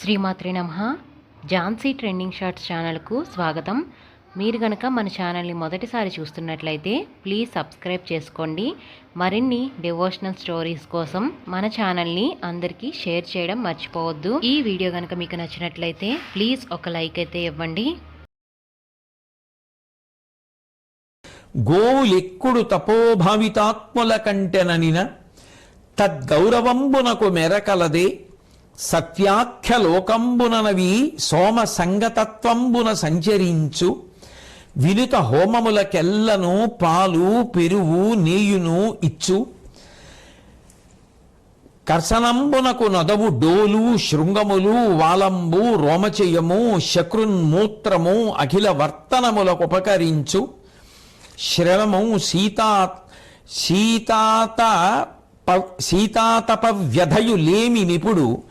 శ్రీమాత్రి నమ. Jhansi trending shorts ఛానల్కు స్వాగతం. మీరు గనక మన ఛానల్ని మొదటిసారి చూస్తున్నట్లయితే ప్లీజ్ సబ్స్క్రైబ్ చేసుకోండి. మరిన్ని డివోషనల్ స్టోరీస్ కోసం మన ఛానల్ని అందరికీ షేర్ చేయడం మర్చిపోవద్దు. ఈ వీడియో కనుక మీకు నచ్చినట్లయితే ప్లీజ్ ఒక లైక్ అయితే ఇవ్వండి. గోవులెక్కుడు తపోభావితాత్ముల కంటెననిన తద్గౌరవంబునకు మెరకలదే సత్యాఖ్య లోకంబుననవి సోమ సంగతత్వంబున సంచరించు. వినుత హోమములకెల్లను పాలు పెరుగు నేయును ఇచ్చు. కర్సనంబునకు నదవు డోలు శృంగములు వాలంబు రోమచయము శక్రున్మూత్రము అఖిల వర్తనములకు ఉపకరించు. శ్రవము సీతా సీతాత సీతాతప వ్యధయులేమి నిపుడు.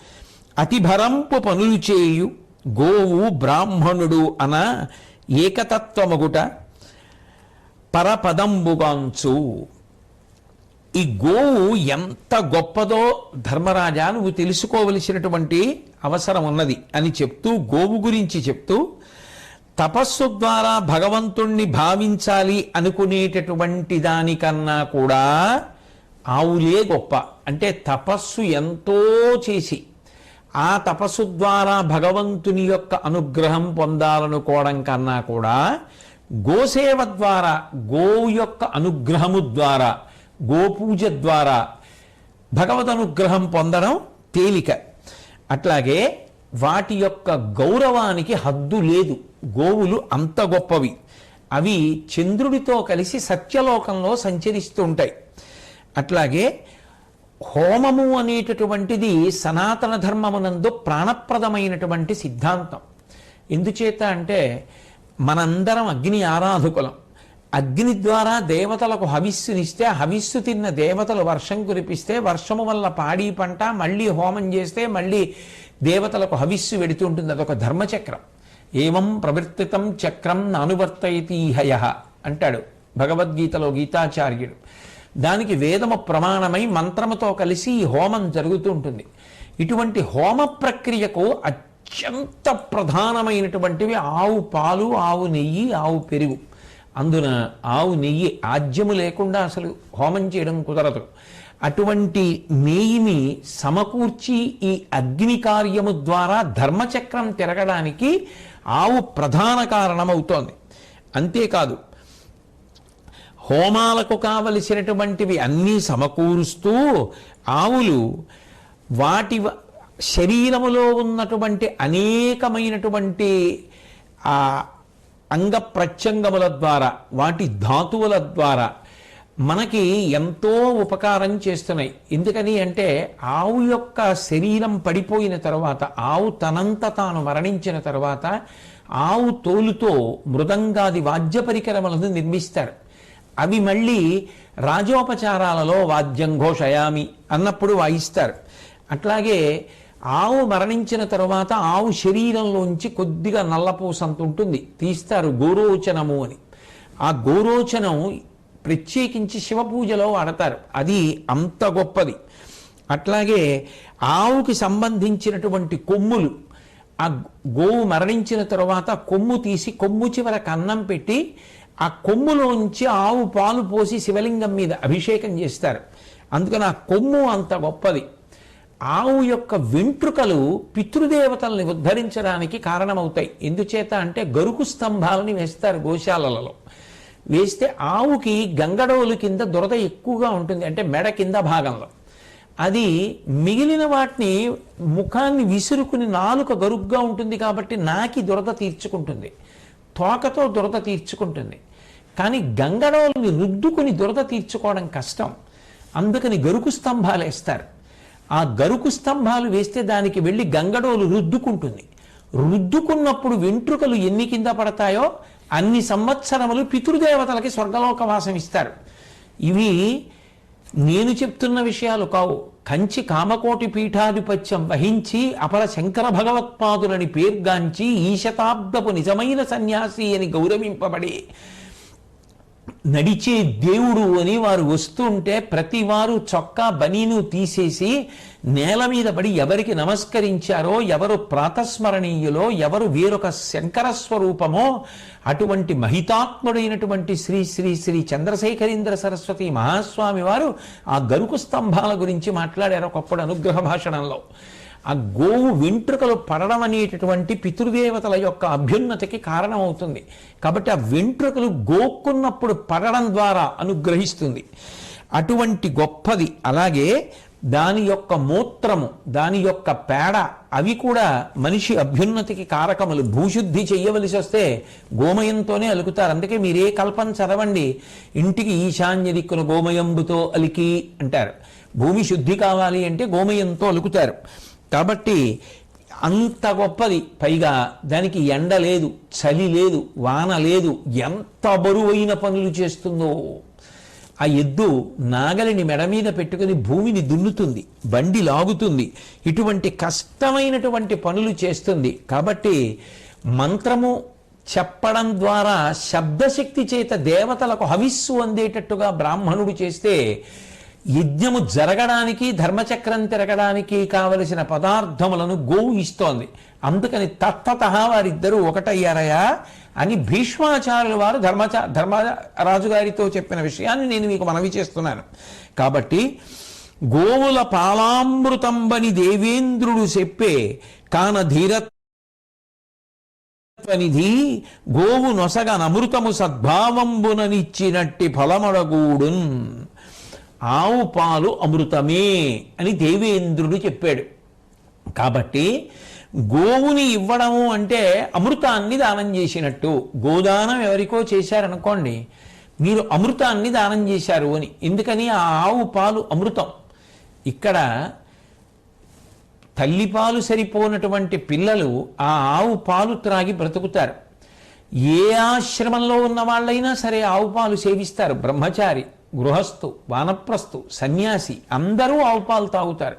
అతిభరంపు పనులు చేయు గోవు బ్రాహ్మణుడు అన ఏకతత్వమగుట పరపదంబుగాంచు. ఈ గోవు ఎంత గొప్పదో ధర్మరాజా నువ్వు తెలుసుకోవలసినటువంటి అవసరం ఉన్నది అని చెప్తూ గోవు గురించి చెప్తూ తపస్సు ద్వారా భగవంతుణ్ణి భావించాలి అనుకునేటటువంటి దానికన్నా కూడా ఆవులే గొప్ప. అంటే తపస్సు ఎంతో చేసి ఆ తపస్సు ద్వారా భగవంతుని యొక్క అనుగ్రహం పొందాలనుకోవడం కన్నా కూడా గోసేవ ద్వారా గోవు యొక్క అనుగ్రహము ద్వారా గోపూజ ద్వారా భగవద్ అనుగ్రహం పొందడం తేలిక. అట్లాగే వాటి యొక్క గౌరవానికి హద్దు లేదు. గోవులు అంత గొప్పవి. అవి చంద్రుడితో కలిసి సత్యలోకంలో సంచరిస్తూ ఉంటాయి అట్లాగే హోమము అనేటటువంటిది సనాతన ధర్మమునందు ప్రాణప్రదమైనటువంటి సిద్ధాంతం. ఎందుచేత అంటే మనందరం అగ్ని ఆరాధకులం. అగ్ని ద్వారా దేవతలకు హవిస్సునిస్తే హవిస్సు తిన్న దేవతలు వర్షం కురిపిస్తే వర్షము వల్ల పాడి పంట మళ్ళీ హోమం చేస్తే మళ్ళీ దేవతలకు హవిస్సు వెడుతూ ఉంటుంది. అదొక ధర్మచక్రం. ఏవం ప్రవర్తితం చక్రం నానువర్తయతీహయ అంటాడు భగవద్గీతలో గీతాచార్యుడు. దానికి వేదము ప్రమాణమై మంత్రముతో కలిసి ఈ హోమం జరుగుతూ ఉంటుంది. ఇటువంటి హోమ ప్రక్రియకు అత్యంత ప్రధానమైనటువంటివి ఆవు పాలు ఆవు నెయ్యి ఆవు పెరుగు. అందున ఆవు నెయ్యి ఆజ్యము లేకుండా అసలు హోమం చేయడం కుదరదు. అటువంటి నెయ్యిని సమకూర్చి ఈ అగ్ని కార్యము ద్వారా ధర్మచక్రం తిరగడానికి ఆవు ప్రధాన కారణమవుతోంది. అంతేకాదు హోమాలకు కావలసినటువంటివి అన్నీ సమకూరుస్తూ ఆవులు వాటి వ- శరీరములో ఉన్నటువంటి అనేకమైనటువంటి ఆ అంగ ప్రత్యంగముల ద్వారా వాటి ధాతువుల ద్వారా మనకి ఎంతో ఉపకారం చేస్తున్నాయి. ఎందుకని అంటే ఆవు యొక్క శరీరం పడిపోయిన తర్వాత ఆవు తనంత తాను మరణించిన తర్వాత ఆవు తోలుతో మృదంగాది వాద్య పరికరములను నిర్మిస్తారు. అవి మళ్ళీ రాజోపచారాలలో వాద్యం ఘోషయామి అన్నప్పుడు వాయిస్తారు. అట్లాగే ఆవు మరణించిన తరువాత ఆవు శరీరంలోంచి కొద్దిగా నల్లపూసంత ఉంటుంది తీస్తారు గోరోచనము అని. ఆ గోరోచనం ప్రత్యేకించి శివ పూజలో వాడతారు. అది అంత గొప్పది. అట్లాగే ఆవుకి సంబంధించినటువంటి కొమ్ములు ఆ గోవు మరణించిన తరువాత కొమ్ము తీసి కొమ్ము చివర కన్నం పెట్టి ఆ కొమ్ములోంచి ఆవు పాలు పోసి శివలింగం మీద అభిషేకం చేస్తారు. అందుకని ఆ కొమ్ము అంత గొప్పది. ఆవు యొక్క వెంట్రుకలు పితృదేవతల్ని ఉద్ధరించడానికి కారణమవుతాయి. ఎందుచేత అంటే గరుకు స్తంభాలని వేస్తారు గోశాలలలో. వేస్తే ఆవుకి గంగడోలు కింద దురద ఎక్కువగా ఉంటుంది. అంటే మెడ కింద భాగంలో. అది మిగిలిన వాటిని ముఖాన్ని విసురుకుని నాలుక గరుగ్గా ఉంటుంది కాబట్టి నాకి దురద తీర్చుకుంటుంది. తోకతో దురద తీర్చుకుంటుంది. కానీ గంగడోల్ని రుద్దుకుని దురద తీర్చుకోవడం కష్టం. అందుకని గరుకు స్తంభాలు వేస్తారు. ఆ గరుకు స్తంభాలు వేస్తే దానికి వెళ్ళి గంగడోలు రుద్దుకుంటుంది. రుద్దుకున్నప్పుడు వెంట్రుకలు ఎన్ని కింద పడతాయో అన్ని సంవత్సరములు పితృదేవతలకి స్వర్గలోకవాసం ఇస్తారు. ఇవి నేను చెప్తున్న విషయాలు కావు. కంచి కామకోటి పీఠాధిపత్యం వహించి అపర శంకర భగవత్పాదులని పేర్గాంచి ఈ శతాబ్దపు నిజమైన సన్యాసి అని గౌరవింపబడి నడిచే దేవుడు అని వారు వస్తుంటే ప్రతి వారు చొక్కా బనీను తీసేసి నేల మీద పడి ఎవరికి నమస్కరించారో ఎవరు ప్రాతస్మరణీయులో ఎవరు వేరొక శంకర స్వరూపమో అటువంటి మహితాత్ముడైనటువంటి శ్రీ శ్రీ శ్రీ చంద్రశేఖరీంద్ర సరస్వతి మహాస్వామి వారు ఆ గరుకు స్తంభాల గురించి మాట్లాడారు ఒకప్పుడు అనుగ్రహ భాషణంలో. ఆ గోవు వెంట్రుకలు పడడం అనేటటువంటి పితృదేవతల యొక్క అభ్యున్నతికి కారణమవుతుంది. కాబట్టి ఆ వెంట్రుకలు గోక్కున్నప్పుడు పడడం ద్వారా అనుగ్రహిస్తుంది. అటువంటి గొప్పది అలాగే దాని యొక్క మూత్రము దాని యొక్క పేడ అవి కూడా మనిషి అభ్యున్నతికి కారకములు. భూశుద్ధి చేయవలసి వస్తే గోమయంతోనే అలుకుతారు. అందుకే మీరే కల్పన చదవండి. ఇంటికి ఈశాన్య దిక్కున గోమయంబుతో అలికి అంటారు. భూమి శుద్ధి కావాలి అంటే గోమయంతో అలుకుతారు. కాబట్టి అంత గొప్పది. పైగా దానికి ఎండ లేదు చలి లేదు వాన లేదు. ఎంత బరువైన పనులు చేస్తుందో. ఆ ఎద్దు నాగలిని మెడ మీద పెట్టుకుని భూమిని దున్నుతుంది బండి లాగుతుంది. ఇటువంటి కష్టమైనటువంటి పనులు చేస్తుంది. కాబట్టి మంత్రము చెప్పడం ద్వారా శబ్దశక్తి చేత దేవతలకు హవిస్సు అందేటట్టుగా బ్రాహ్మణుడు చేస్తే యజ్ఞము జరగడానికి ధర్మచక్రం తిరగడానికి కావలసిన పదార్థములను గోవు ఇస్తోంది అందుకని తత్తత వారిద్దరూ ఒకటయ్యారయా అని భీష్మాచార్యుల వారు ధర్మచ ధర్మరాజు గారితో చెప్పిన విషయాన్ని నేను మీకు మనవి చేస్తున్నాను. కాబట్టి గోవుల పాలామృతంబని దేవేంద్రుడు చెప్పే కాన ధీరత్వనిధి గోవు నొసగ నమృతము సద్భావంబుననిచ్చినట్టి ఫలమడగూడున్. ఆవు పాలు అమృతమే అని దేవేంద్రుడు చెప్పాడు. కాబట్టి గోవుని ఇవ్వడము అంటే అమృతాన్ని దానం చేసినట్టు. గోదానం ఎవరికో చేశారనుకోండి మీరు అమృతాన్ని దానం చేశారు అని. ఎందుకని? ఆ ఆవు పాలు అమృతం. ఇక్కడ తల్లిపాలు సరిపోనటువంటి పిల్లలు ఆ ఆవు పాలు త్రాగి బ్రతుకుతారు. ఏ ఆశ్రమంలో ఉన్న వాళ్ళైనా సరే ఆవు పాలు సేవిస్తారు బ్రహ్మచారి. గృహస్థు వానప్రస్థు సన్యాసి అందరూ ఆవు పాలు తాగుతారు.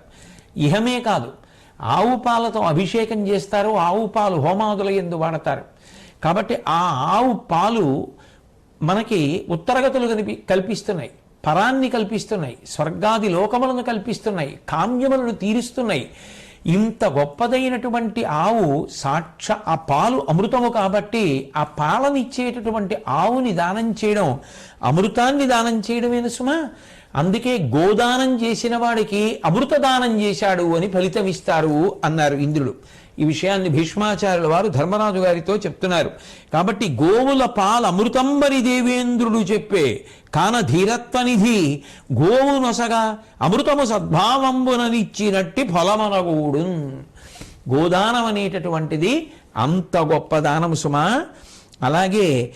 ఇహమే కాదు ఆవు పాలతో అభిషేకం చేస్తారు ఆవు పాలు హోమాదుల ఎందు వాడతారు. కాబట్టి ఆ ఆవు పాలు మనకి ఉత్తరగతులు కనిపి కల్పిస్తున్నాయి. పరాన్ని కల్పిస్తున్నాయి. స్వర్గాది లోకములను కల్పిస్తున్నాయి. కామ్యములను తీరుస్తున్నాయి. ఇంత గొప్పదైనటువంటి ఆవు సాక్ష ఆ పాలు అమృతము కాబట్టి ఆ పాలనిచ్చేటటువంటి ఆవుని దానం చేయడం అమృతాన్ని దానం చేయడమేన సుమా? అందుకే గోదానం చేసిన వాడికి అమృత దానం చేశాడు అని ఫలితం ఇస్తారు అన్నారు ఇంద్రుడు. ఈ విషయాన్ని భీష్మాచార్యుల వారు ధర్మరాజు గారితో చెప్తున్నారు. కాబట్టి గోవుల పాల అమృతంబరి దేవేంద్రుడు చెప్పే కాన ధీరత్వనిధి గోవు నొసగా అమృతము సద్భావంబుననిచ్చినట్టి ఫలమనగూడు. గోదానం అనేటటువంటిది అంత గొప్ప దానము సుమా. అలాగే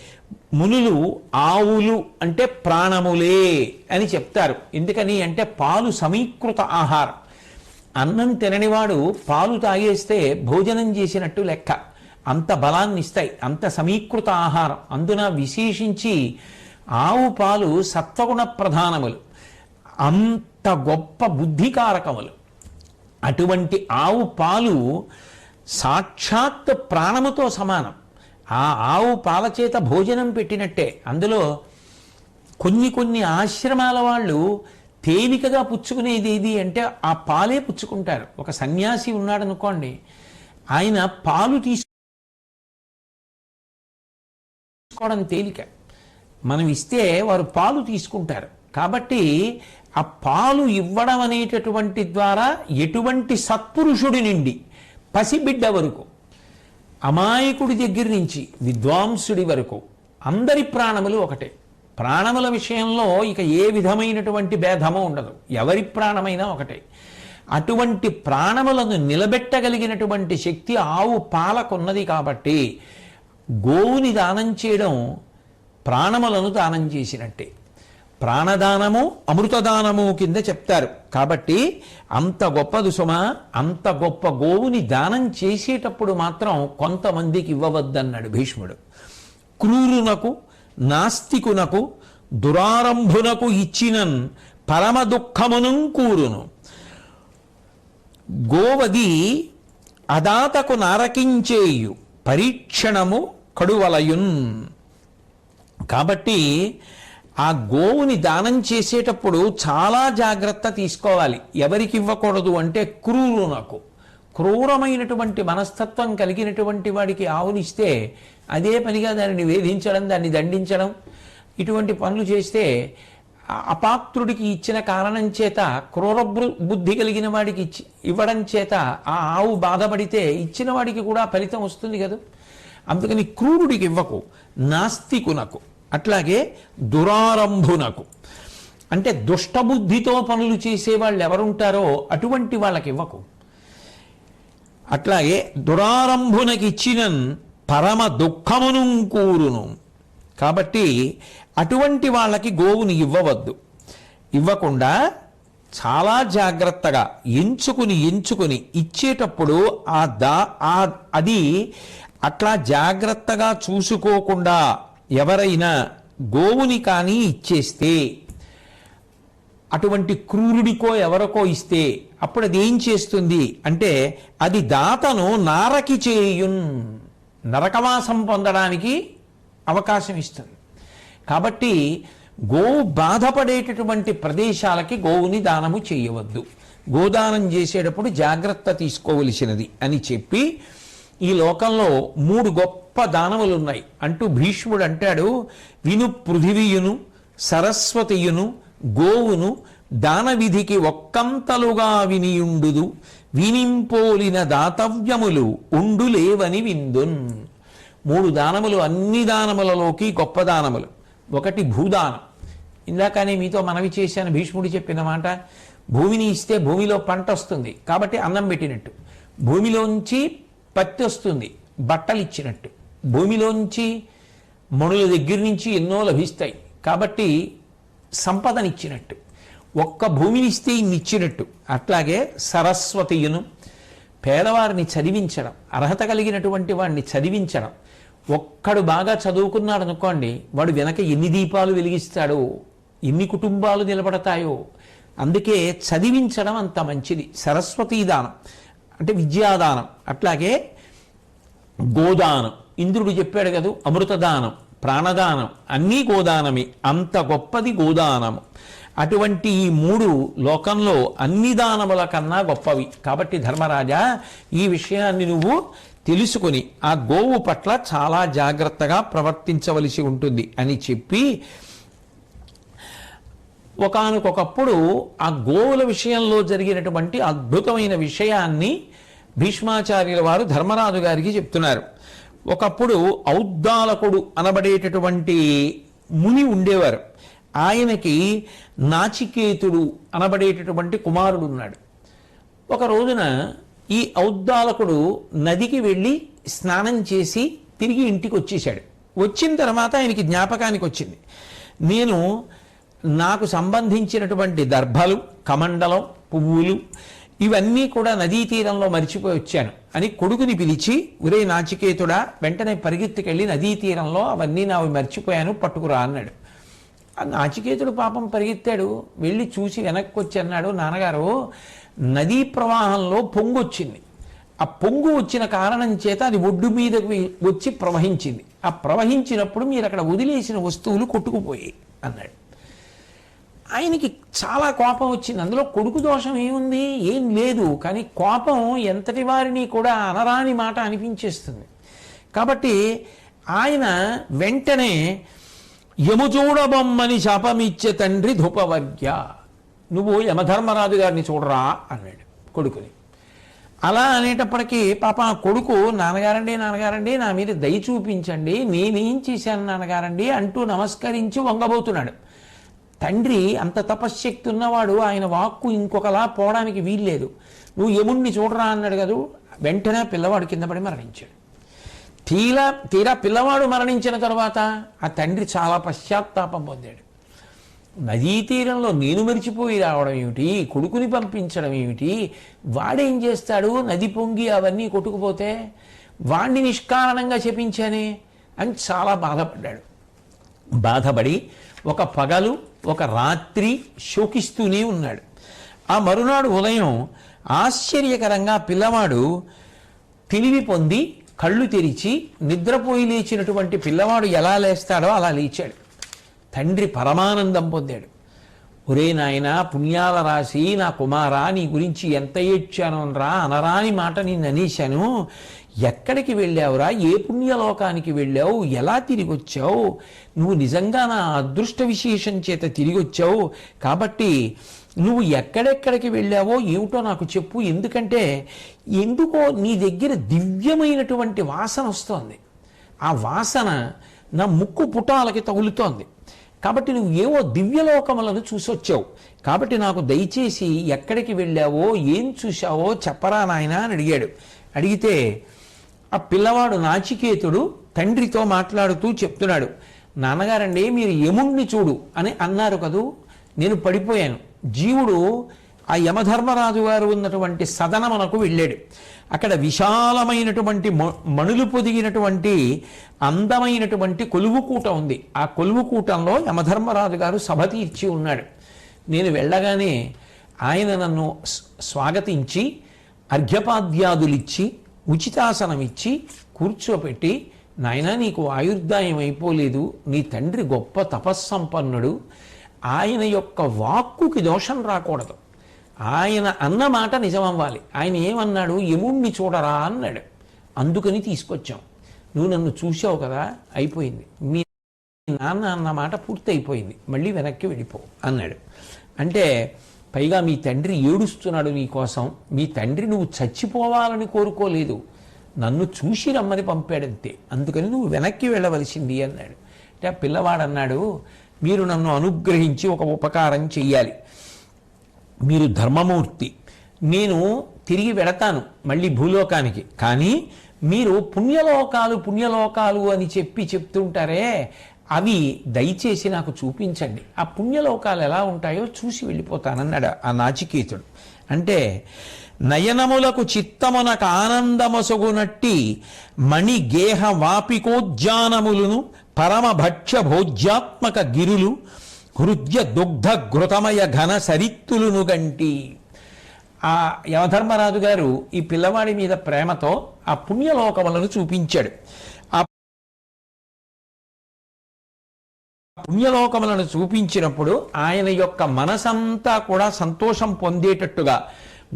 మునులు ఆవులు అంటే ప్రాణములే అని చెప్తారు. ఎందుకని అంటే పాలు సమీకృత ఆహారం. అన్నం తిననివాడు పాలు తాగేస్తే భోజనం చేసినట్టు లెక్క. అంత బలాన్ని ఇస్తాయి అంత సమీకృత ఆహారం. అందున విశేషించి ఆవు పాలు సత్వగుణ ప్రధానములు. అంత గొప్ప బుద్ధికారకములు. అటువంటి ఆవు పాలు సాక్షాత్ ప్రాణముతో సమానం. ఆ ఆవు పాల చేత భోజనం పెట్టినట్టే. అందులో కొన్ని కొన్ని ఆశ్రమాల వాళ్ళు తేలికగా పుచ్చుకునేది ఏది అంటే ఆ పాలే పుచ్చుకుంటారు. ఒక సన్యాసి ఉన్నాడు అనుకోండి ఆయన పాలు తీసుకోవడం తేలిక. మనం ఇస్తే వారు పాలు తీసుకుంటారు. కాబట్టి ఆ పాలు ఇవ్వడం అనేటటువంటి ద్వారా ఎటువంటి సత్పురుషుడి నుండి పసిబిడ్డ వరకు అమాయకుడి దగ్గర నుంచి విద్వాంసుడి వరకు అందరి ప్రాణములు ఒకటే. ప్రాణముల విషయంలో ఇక ఏ విధమైనటువంటి భేదము ఉండదు. ఎవరి ప్రాణమైనా ఒకటే. అటువంటి ప్రాణములను నిలబెట్టగలిగినటువంటి శక్తి ఆవు పాలకున్నది కాబట్టి గోవుని దానం చేయడం ప్రాణములను దానం చేసినట్టే. ప్రాణదానము అమృతదానము కింద చెప్తారు. కాబట్టి అంత గొప్పది సుమ అంత గొప్ప గోవుని దానం చేసేటప్పుడు మాత్రం కొంతమందికి ఇవ్వవద్దన్నాడు భీష్ముడు. క్రూరునకు నాస్తికునకు దురారంభునకు ఇచ్చినన్ పరమ దుఃఖమును కూరును గోవది అదాతకు నారకించేయు పరీక్షణము కడువలయున్. కాబట్టి ఆ గోవుని దానం చేసేటప్పుడు చాలా జాగ్రత్త తీసుకోవాలి. ఎవరికి ఇవ్వకూడదు అంటే క్రూరునకు. క్రూరమైనటువంటి మనస్తత్వం కలిగినటువంటి వాడికి ఆవునిస్తే అదే పనిగా దానిని వేధించడం దాన్ని దండించడం ఇటువంటి పనులు చేస్తే అపాత్రుడికి ఇచ్చిన కారణం చేత క్రూర బుద్ధి కలిగిన వాడికి ఇచ్చి ఇవ్వడం చేత ఆ ఆవు బాధపడితే ఇచ్చిన వాడికి కూడా ఫలితం వస్తుంది కదా. అందుకని క్రూరుడికి ఇవ్వకు నాస్తికునకు అట్లాగే దురారంభునకు. అంటే దుష్టబుద్ధితో పనులు చేసే వాళ్ళు ఎవరుంటారో అటువంటి వాళ్ళకి ఇవ్వకు. అట్లాగే దురారంభునకి దురారంభునకిచ్చినన్ పరమ దుఃఖమును కూరును. కాబట్టి అటువంటి వాళ్ళకి గోవుని ఇవ్వవద్దు. ఇవ్వకుండా చాలా జాగ్రత్తగా ఎంచుకుని ఎంచుకుని ఇచ్చేటప్పుడు ఆ దా ఆ అది అట్లా జాగ్రత్తగా చూసుకోకుండా ఎవరైనా గోవుని కానీ ఇచ్చేస్తే అటువంటి క్రూరుడికో ఎవరికో ఇస్తే అప్పుడు అది ఏం చేస్తుంది? అంటే అది దాతను నారకి చేయున్. నరకవాసం పొందడానికి అవకాశం ఇస్తుంది. కాబట్టి గోవు బాధపడేటటువంటి ప్రదేశాలకి గోవుని దానము చేయవద్దు. గోదానం చేసేటప్పుడు జాగ్రత్త తీసుకోవలసినది అని చెప్పి ఈ లోకంలో మూడు గొప్ప దానములు ఉన్నాయి అంటూ భీష్ముడు అంటాడు విను పృథివీయును సరస్వతియును గోవును దాన విధికి ఒక్కంతలుగా వినియుండుదు. వినింపోలిన దాతవ్యములు ఉండులేవని విందున్. మూడు దానములు అన్ని దానములలోకి గొప్ప దానములు. ఒకటి భూదానం. ఇందాకనే మీతో మనవి చేశాను భీష్ముడు చెప్పిన మాట భూమిని ఇస్తే భూమిలో పంట వస్తుంది కాబట్టి అన్నం పెట్టినట్టు. భూమిలోంచి పత్తి వస్తుంది బట్టలు ఇచ్చినట్టు. భూమిలోంచి మణుల దగ్గర నుంచి ఎన్నో లభిస్తాయి కాబట్టి సంపదనిచ్చినట్టు. ఒక్క భూమిని ఇస్తే ఇన్ని ఇచ్చినట్టు అట్లాగే సరస్వతియును పేదవారిని చదివించడం అర్హత కలిగినటువంటి వాడిని చదివించడం. ఒక్కడు బాగా చదువుకున్నాడు అనుకోండి వాడు వెనక ఎన్ని దీపాలు వెలిగిస్తాడో ఎన్ని కుటుంబాలు నిలబడతాయో అందుకే చదివించడం అంత మంచిది. సరస్వతీ దానం అంటే విద్యాదానం అట్లాగే గోదానం. ఇంద్రుడు చెప్పాడు కదా అమృతదానం ప్రాణదానం అన్నీ గోదానమే. అంత గొప్పది గోదానము. అటువంటి ఈ మూడు లోకంలో అన్ని దానముల కన్నా గొప్పవి. కాబట్టి ధర్మరాజా ఈ విషయాన్ని నువ్వు తెలుసుకుని ఆ గోవు పట్ల చాలా జాగ్రత్తగా ప్రవర్తించవలసి ఉంటుంది అని చెప్పి ఒకనకొకప్పుడు ఆ గోవుల విషయంలో జరిగినటువంటి అద్భుతమైన విషయాన్ని భీష్మాచార్యుల వారు ధర్మరాజు గారికి చెప్తున్నారు. ఒకప్పుడు ఔద్దాలకుడు అనబడేటటువంటి ముని ఉండేవారు. ఆయనకి నాచికేతుడు అనబడేటటువంటి కుమారుడు ఉన్నాడు ఒక రోజున ఈ ఔద్దాలకుడు నదికి వెళ్ళి స్నానం చేసి తిరిగి ఇంటికి వచ్చేసాడు వచ్చిన తర్వాత ఆయనకి జ్ఞాపకానికి వచ్చింది. నేను నాకు సంబంధించినటువంటి దర్భలు కమండలం పువ్వులు ఇవన్నీ కూడా నదీ తీరంలో మరిచిపోయి వచ్చాను అని కొడుకుని పిలిచి ఒరే నాచికేతుడా వెంటనే పరిగెత్తుకెళ్ళి నదీ తీరంలో అవన్నీ నావి మర్చిపోయాను పట్టుకురా అన్నాడు. నాచికేతుడు పాపం పరిగెత్తాడు వెళ్ళి చూసి వెనక్కి వచ్చి అన్నాడు నాన్నగారు నదీ ప్రవాహంలో పొంగు వచ్చింది. ఆ పొంగు వచ్చిన కారణం చేత అది ఒడ్డు మీద వచ్చి ప్రవహించింది. ఆ ప్రవహించినప్పుడు మీరు అక్కడ వదిలేసిన వస్తువులు కొట్టుకుపోయాయి అన్నాడు. ఆయనకి చాలా కోపం వచ్చింది. అందులో కొడుకు దోషం ఏముంది? ఏం లేదు. కానీ కోపం ఎంతటి వారిని కూడా అనరాని మాట అనిపించేస్తుంది. కాబట్టి ఆయన వెంటనే యముచూడబొమ్మని శాపమిచ్చే తండ్రి ధూపవర్గ్య. నువ్వు యమధర్మరాజు గారిని చూడరా అన్నాడు కొడుకుని. అలా అనేటప్పటికీ పాప ఆ కొడుకు నాన్నగారండి నాన్నగారండి నా మీద దయ చూపించండి నేనేం చేశాను నాన్నగారండి? అంటూ నమస్కరించి వంగబోతున్నాడు. తండ్రి అంత తపశ్శక్తి ఉన్నవాడు ఆయన వాక్కు ఇంకొకలా పోవడానికి వీల్లేదు. నువ్వు యముణ్ణి చూడరా అన్నాడు కదా వెంటనే పిల్లవాడు కింద పడి మరణించాడు. తీరా తీరా పిల్లవాడు మరణించిన తర్వాత ఆ తండ్రి చాలా పశ్చాత్తాపం పొందాడు. నదీ తీరంలో నేను మరిచిపోయి రావడం ఏమిటి? కొడుకుని పంపించడం ఏమిటి? వాడేం చేస్తాడు? నది పొంగి అవన్నీ కొట్టుకుపోతే వాణ్ణి నిష్కారణంగా చెప్పించానే అని చాలా బాధపడ్డాడు. బాధపడి ఒక పగలు ఒక రాత్రి శోకిస్తూనే ఉన్నాడు. ఆ మరునాడు ఉదయం ఆశ్చర్యకరంగా పిల్లవాడు తెలివి పొంది కళ్ళు తెరిచి నిద్రపోయి లేచినటువంటి పిల్లవాడు ఎలా లేస్తాడో అలా లేచాడు. తండ్రి పరమానందం పొందాడు. ఒరే నాయనా పుణ్యాల రాసి నా కుమారా నీ గురించి ఎంత ఏడ్చాను రా అనరాని మాట నేను అనేశాను. ఎక్కడికి వెళ్ళావురా? ఏ పుణ్యలోకానికి వెళ్ళావు? ఎలా తిరిగి వచ్చావు నువ్వు నిజంగా నా అదృష్ట విశేషం చేత తిరిగి వచ్చావు కాబట్టి నువ్వు ఎక్కడెక్కడికి వెళ్ళావో ఏమిటో నాకు చెప్పు. ఎందుకంటే ఎందుకో నీ దగ్గర దివ్యమైనటువంటి వాసన వస్తోంది. ఆ వాసన నా ముక్కు పుటాలకి తగులుతోంది. కాబట్టి నువ్వు ఏవో దివ్యలోకములను చూసొచ్చావు. కాబట్టి నాకు దయచేసి ఎక్కడికి వెళ్ళావో ఏం చూశావో చెప్పరా నాయన అని అడిగాడు. అడిగితే ఆ పిల్లవాడు నాచికేతుడు తండ్రితో మాట్లాడుతూ చెప్తున్నాడు. నాన్నగారండి మీరు యముణ్ణి చూడు అని అన్నారు కదూ. నేను పడిపోయాను. జీవుడు ఆ యమధర్మరాజు గారు ఉన్నటువంటి సదనమునకు వెళ్ళాడు. అక్కడ విశాలమైనటువంటి మ- మణులు పొదిగినటువంటి అందమైనటువంటి కొలువుకూట ఉంది. ఆ కొలువుకూటంలో యమధర్మరాజు గారు సభ తీర్చి ఉన్నాడు. నేను వెళ్ళగానే ఆయన నన్ను స్వాగతించి అర్ఘ్యపాద్యాదులిచ్చి ఉచితాసనం ఇచ్చి కూర్చోపెట్టి నాయనా నీకు ఆయుర్దాయం అయిపోలేదు నీ తండ్రి గొప్ప తపస్సంపన్నుడు ఆయన యొక్క వాక్కుకి దోషం రాకూడదు. ఆయన అన్న మాట నిజమవ్వాలి. ఆయన ఏమన్నాడు? యముణ్ణి చూడరా అన్నాడు. అందుకని తీసుకొచ్చాం. నువ్వు నన్ను చూసావు కదా అయిపోయింది. మీ నాన్న అన్న మాట పూర్తి అయిపోయింది మళ్ళీ వెనక్కి వెళ్ళిపో అన్నాడు. అంటే పైగా మీ తండ్రి ఏడుస్తున్నాడు నీ కోసం. మీ తండ్రి నువ్వు చచ్చిపోవాలని కోరుకోలేదు. నన్ను చూసి రమ్మని పంపాడంతే. అందుకని నువ్వు వెనక్కి వెళ్ళవలసింది అన్నాడు. అంటే ఆ పిల్లవాడు అన్నాడు మీరు నన్ను అనుగ్రహించి ఒక ఉపకారం చెయ్యాలి. మీరు ధర్మమూర్తి. నేను తిరిగి వెడతాను మళ్ళీ భూలోకానికి. కానీ మీరు పుణ్యలోకాలు పుణ్యలోకాలు అని చెప్పి చెప్తుంటారే అవి దయచేసి నాకు చూపించండి. ఆ పుణ్యలోకాలు ఎలా ఉంటాయో చూసి వెళ్ళిపోతానన్నాడు ఆ నాచికేతుడు. అంటే నయనములకు చిత్తమునకు ఆనందమొసగునట్టి మణి గేహ వాపికోజ్జానములను పరమభక్ష భోజ్యాత్మక గిరులు హృద్య దుగ్ధ ఘృతమయ ఘన సరిత్తులును గంటి. ఆ యమధర్మరాజు గారు ఈ పిల్లవాడి మీద ప్రేమతో ఆ పుణ్యలోకములను చూపించాడు. ఆ పుణ్యలోకములను చూపించినప్పుడు ఆయన యొక్క మనసంతా కూడా సంతోషం పొందేటట్టుగా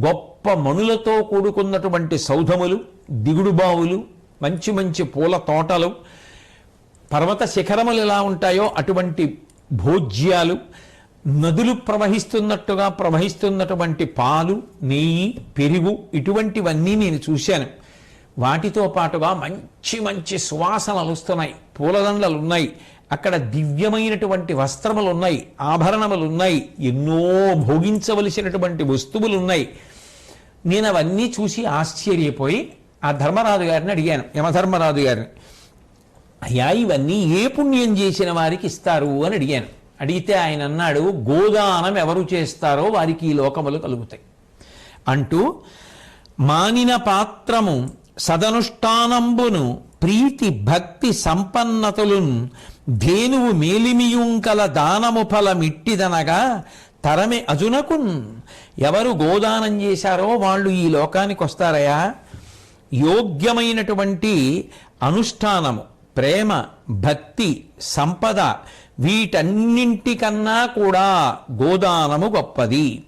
గొప్ప మణులతో కూడుకున్నటువంటి సౌధములు దిగుడు బావులు మంచి మంచి పూల తోటలు పర్వత శిఖరములు ఎలా ఉంటాయో అటువంటి భోజ్యాలు నదులు ప్రవహిస్తున్నట్టుగా ప్రవహిస్తున్నటువంటి పాలు నెయ్యి పెరుగు ఇటువంటివన్నీ నేను చూశాను. వాటితో పాటుగా మంచి మంచి సువాసనలు వస్తున్నాయి. పూలదండలు ఉన్నాయి. అక్కడ దివ్యమైనటువంటి వస్త్రములు ఉన్నాయి ఆభరణములు ఉన్నాయి ఎన్నో భోగించవలసినటువంటి వస్తువులు ఉన్నాయి నేను అవన్నీ చూసి ఆశ్చర్యపోయి ఆ ధర్మరాజు గారిని అడిగాను. యమధర్మరాజు గారిని. అయ్యా ఇవన్నీ ఏ పుణ్యం చేసిన వారికి ఇస్తారు అని అడిగాను. అడిగితే ఆయన అన్నాడు గోదానం ఎవరు చేస్తారో వారికి ఈ లోకములు కలుగుతాయి. అంటూ మానిన పాత్రము సదనుష్ఠానంబును ప్రీతి భక్తి సంపన్నతులున్ ధేనువు మేలిమియుంకల దానము ఫలమిట్టిదనగా తరమె అజునకున్ ఎవరు గోదానం చేశారో వాళ్ళు ఈ లోకానికి వస్తారయా యోగ్యమైనటువంటి అనుష్ఠానము. ప్రేమ భక్తి సంపద వీటన్నింటికన్నా కూడా గోదానము గొప్పది.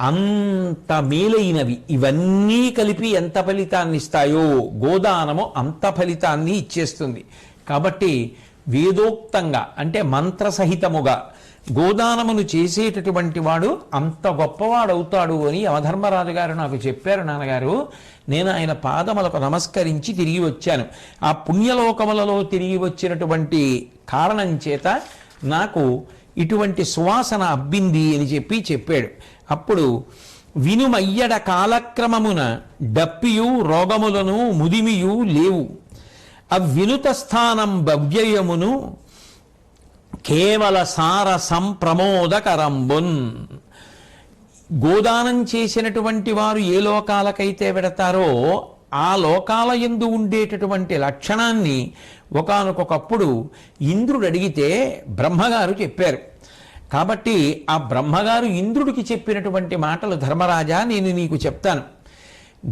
అంత మేలైనవి ఇవన్నీ కలిపి ఎంత ఫలితాన్ని ఇస్తాయో గోదానము అంత ఫలితాన్ని ఇచ్చేస్తుంది. కాబట్టి వేదోక్తంగా అంటే మంత్రసహితముగా గోదానమును చేసేటటువంటి వాడు అంత గొప్పవాడవుతాడు అని యమధర్మరాజు గారు నాకు చెప్పారు నాన్నగారు. నేను ఆయన పాదములకు నమస్కరించి తిరిగి వచ్చాను. ఆ పుణ్యలోకములలో తిరిగి వచ్చినటువంటి కారణం చేత నాకు ఇటువంటి సువాసన అబ్బింది అని చెప్పి చెప్పాడు. అప్పుడు వినుమయ్యడ కాలక్రమమున డప్పియు రోగములను ముదిమియు లేవు. అవ్వినుత స్థానం భవ్యయమును కేవల సార సంప్రమోదకరంబున్. గోదానం చేసినటువంటి వారు ఏ లోకాలకైతే వెడతారో ఆ లోకాల ఎందు ఉండేటటువంటి లక్షణాన్ని ఒకనకొకప్పుడు ఇంద్రుడు అడిగితే బ్రహ్మగారు చెప్పారు. కాబట్టి ఆ బ్రహ్మగారు ఇంద్రుడికి చెప్పినటువంటి మాటలు ధర్మరాజా నేను నీకు చెప్తాను.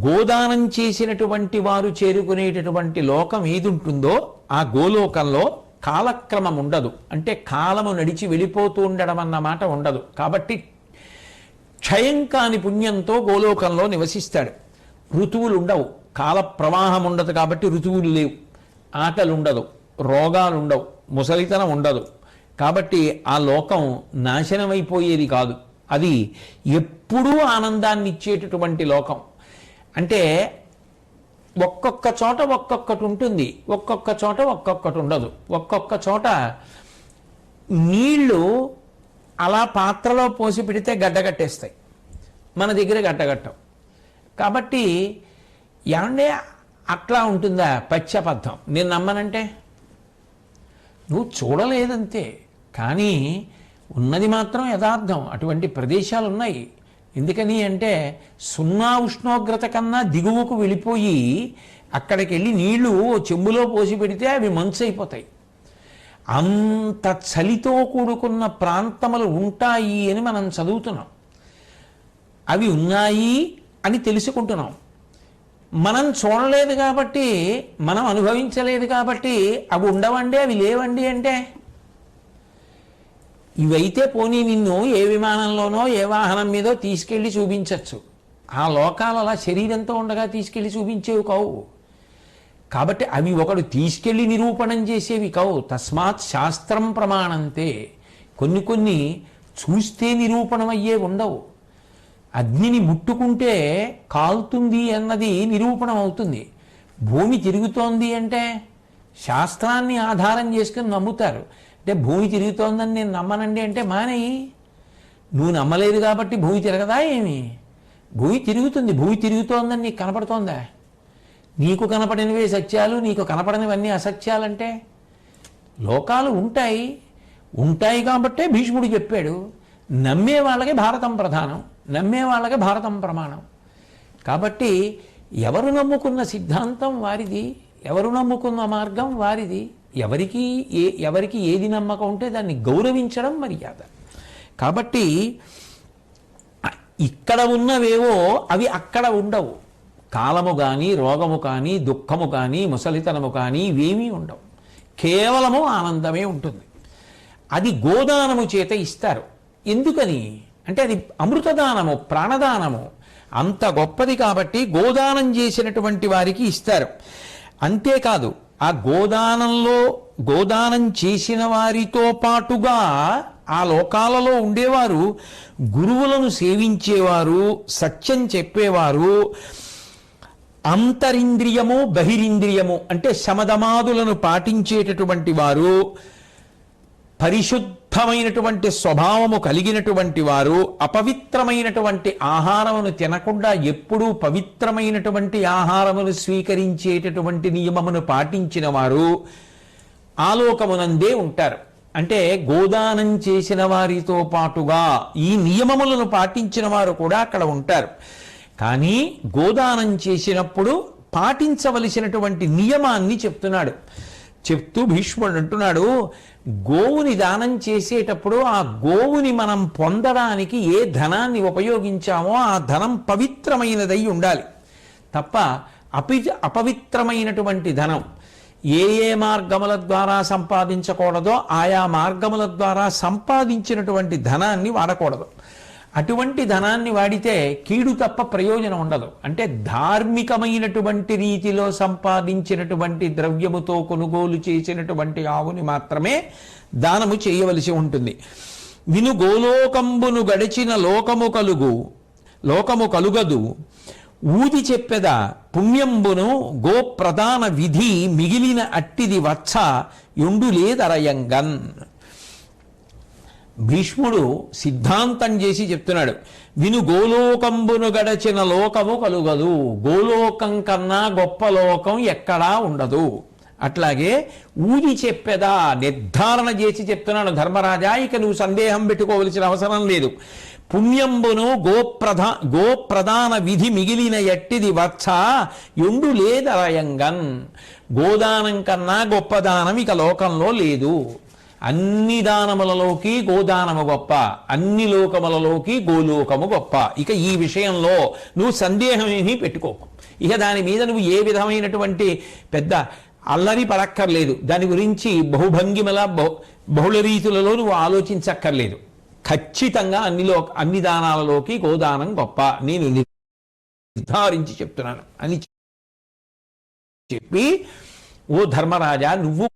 గోదానం చేసినటువంటి వారు చేరుకునేటటువంటి లోకం ఏది ఉంటుందో ఆ గోలోకంలో కాలక్రమం ఉండదు. అంటే కాలము నడిచి వెళ్ళిపోతూ ఉండడం అన్నమాట ఉండదు. కాబట్టి క్షయం కాని పుణ్యంతో గోలోకంలో నివసిస్తాడు. ఋతువులు ఉండవు. కాల ప్రవాహం ఉండదు కాబట్టి ఋతువులు లేవు. ఆకలి ఉండదు. రోగాలు ఉండవు. ముసలితనం ఉండదు. కాబట్టి ఆ లోకం నాశనమైపోయేది కాదు. అది ఎప్పుడూ ఆనందాన్ని ఇచ్చేటటువంటి లోకం. అంటే ఒక్కొక్క చోట ఒక్కొక్కటి ఉంటుంది. ఒక్కొక్క చోట ఒక్కొక్కటి ఉండదు. ఒక్కొక్క చోట నీళ్ళు అలా పాత్రలో పోసి పెడితే గడ్డగట్టేస్తాయి మన దగ్గర గడ్డగట్టం కాబట్టి ఏమండే అట్లా ఉంటుందా పచ్చబద్ధం నేను నమ్మనంటే? నువ్వు చూడలేదంతే. కానీ ఉన్నది మాత్రం యథార్థం. అటువంటి ప్రదేశాలు ఉన్నాయి ఎందుకని అంటే సున్నా ఉష్ణోగ్రత కన్నా దిగువకు వెళ్ళిపోయి అక్కడికి వెళ్ళి నీళ్ళు ఓ చెంబులో పోసి పెడితే అవి మంచు అయిపోతాయి అంత చలితో కూడుకున్న ప్రాంతములు ఉంటాయి అని మనం చదువుతున్నాం. అవి ఉన్నాయి అని తెలుసుకుంటున్నాం. మనం చూడలేదు కాబట్టి మనం అనుభవించలేదు కాబట్టి అవి ఉండవండి అవి లేవండి అంటే ఇవైతే పోనీ నిన్ను ఏ విమానంలోనో ఏ వాహనం మీదో తీసుకెళ్ళి చూపించవచ్చు ఆ లోకాలు అలా శరీరంతో ఉండగా తీసుకెళ్ళి చూపించేవి కావు. కాబట్టి అవి ఒకడు తీసుకెళ్ళి నిరూపణం చేసేవి కావు. తస్మాత్ శాస్త్రం ప్రమాణంతే. కొన్ని కొన్ని చూస్తే నిరూపణం అయ్యే ఉండవు. అగ్నిని ముట్టుకుంటే కాలుతుంది అన్నది నిరూపణం అవుతుంది భూమి తిరుగుతోంది అంటే శాస్త్రాన్ని ఆధారం చేసుకుని నమ్ముతారు. అంటే భూమి తిరుగుతోందని నేను నమ్మనండి అంటే మానేయి. నువ్వు నమ్మలేదు కాబట్టి భూమి తిరగదా ఏమి? భూమి తిరుగుతుంది భూమి తిరుగుతోందని నీకు కనపడుతోందా? నీకు కనపడినవే సత్యాలు నీకు కనపడనివన్నీ అసత్యాలంటే? లోకాలు ఉంటాయి ఉంటాయి కాబట్టే భీష్ముడు చెప్పాడు నమ్మే వాళ్ళకి భారతం ప్రధానం నమ్మే వాళ్ళకి భారతం ప్రమాణం. కాబట్టి ఎవరు నమ్ముకున్న సిద్ధాంతం వారిది ఎవరు నమ్ముకున్న మార్గం వారిది? ఎవరికి ఏ ఎవరికి ఏది నమ్మకం ఉంటే దాన్ని గౌరవించడం మర్యాద. కాబట్టి ఇక్కడ ఉన్నవేవో అవి అక్కడ ఉండవు. కాలము కానీ రోగము కానీ దుఃఖము కానీ ముసలితనము కానీ ఇవేమీ ఉండవు. కేవలము ఆనందమే ఉంటుంది. అది గోదానము చేత ఇస్తారు. ఎందుకని? అంటే అది అమృతదానము ప్రాణదానము. అంత గొప్పది కాబట్టి గోదానం చేసినటువంటి వారికి ఇస్తారు. అంతేకాదు ఆ గోదానంలో గోదానం చేసిన వారితో పాటుగా ఆ లోకాలలో ఉండేవారు గురువులను సేవించేవారు సత్యం చెప్పేవారు అంతరింద్రియము బహిరింద్రియము అంటే శమదమాదులను పాటించేటటువంటి వారు పరిశుద్ధమైనటువంటి స్వభావము కలిగినటువంటి వారు అపవిత్రమైనటువంటి ఆహారమును తినకుండా ఎప్పుడూ పవిత్రమైనటువంటి ఆహారమును స్వీకరించేటటువంటి నియమమును పాటించిన వారు ఆలోకమునందే ఉంటారు. అంటే గోదానం చేసిన వారితో పాటుగా ఈ నియమములను పాటించిన వారు కూడా అక్కడ ఉంటారు. కానీ గోదానం చేసినప్పుడు పాటించవలసినటువంటి నియమాన్ని చెప్తున్నాడు. చెప్తూ భీష్ముడు అంటున్నాడు గోవుని దానం చేసేటప్పుడు ఆ గోవుని మనం పొందడానికి ఏ ధనాన్ని ఉపయోగించామో ఆ ధనం పవిత్రమైనదై ఉండాలి. తప్ప అపి అపవిత్రమైనటువంటి ధనం ఏ ఏ మార్గముల ద్వారా సంపాదించకూడదో ఆయా మార్గముల ద్వారా సంపాదించినటువంటి ధనాన్ని వాడకూడదు. అటువంటి ధనాన్ని వాడితే కీడు తప్ప ప్రయోజనం ఉండదు. అంటే ధార్మికమైనటువంటి రీతిలో సంపాదించినటువంటి ద్రవ్యముతో కొనుగోలు చేసినటువంటి ఆవుని మాత్రమే దానము చేయవలసి ఉంటుంది. విను గోలోకంబును గడిచిన లోకము కలుగు లోకము కలుగదు. ఊది చెప్పెద పుణ్యంబును గోప్రధాన విధి మిగిలిన అట్టిది వచ్చ ఎండులేదరయంగన్ భీష్ముడు సిద్ధాంతం చేసి చెప్తున్నాడు విను గోలోకంబును గడచిన లోకము కలుగదు. గోలోకం కన్నా గొప్ప లోకం ఎక్కడా ఉండదు. అట్లాగే ఊది చెప్పేదా నిర్ధారణ చేసి చెప్తున్నాడు ధర్మరాజా ఇక నువ్వు సందేహం పెట్టుకోవలసిన అవసరం లేదు. పుణ్యంబును గోప్రధా గోప్రధాన విధి మిగిలిన ఎట్టిది వచ్చ ఎండు లేదరయంగన్. గోదానం కన్నా గొప్పదానం ఇక లోకంలో లేదు. అన్ని దానములలోకి గోదానము గొప్ప అన్ని లోకములలోకి గోలోకము గొప్ప. ఇక ఈ విషయంలో నువ్వు సందేహం ఏమీ పెట్టుకోకు. ఇక దాని మీద నువ్వు ఏ విధమైనటువంటి పెద్ద అల్లరి పడక్కర్లేదు. దాని గురించి బహుభంగిమల బహు బహుళ రీతులలో నువ్వు ఆలోచించక్కర్లేదు. ఖచ్చితంగా అన్నిలో అన్ని దానాలలోకి గోదానం గొప్ప. నేను నిర్ధారించి చెప్తున్నాను. అని చెప్పి ఓ ధర్మరాజా నువ్వు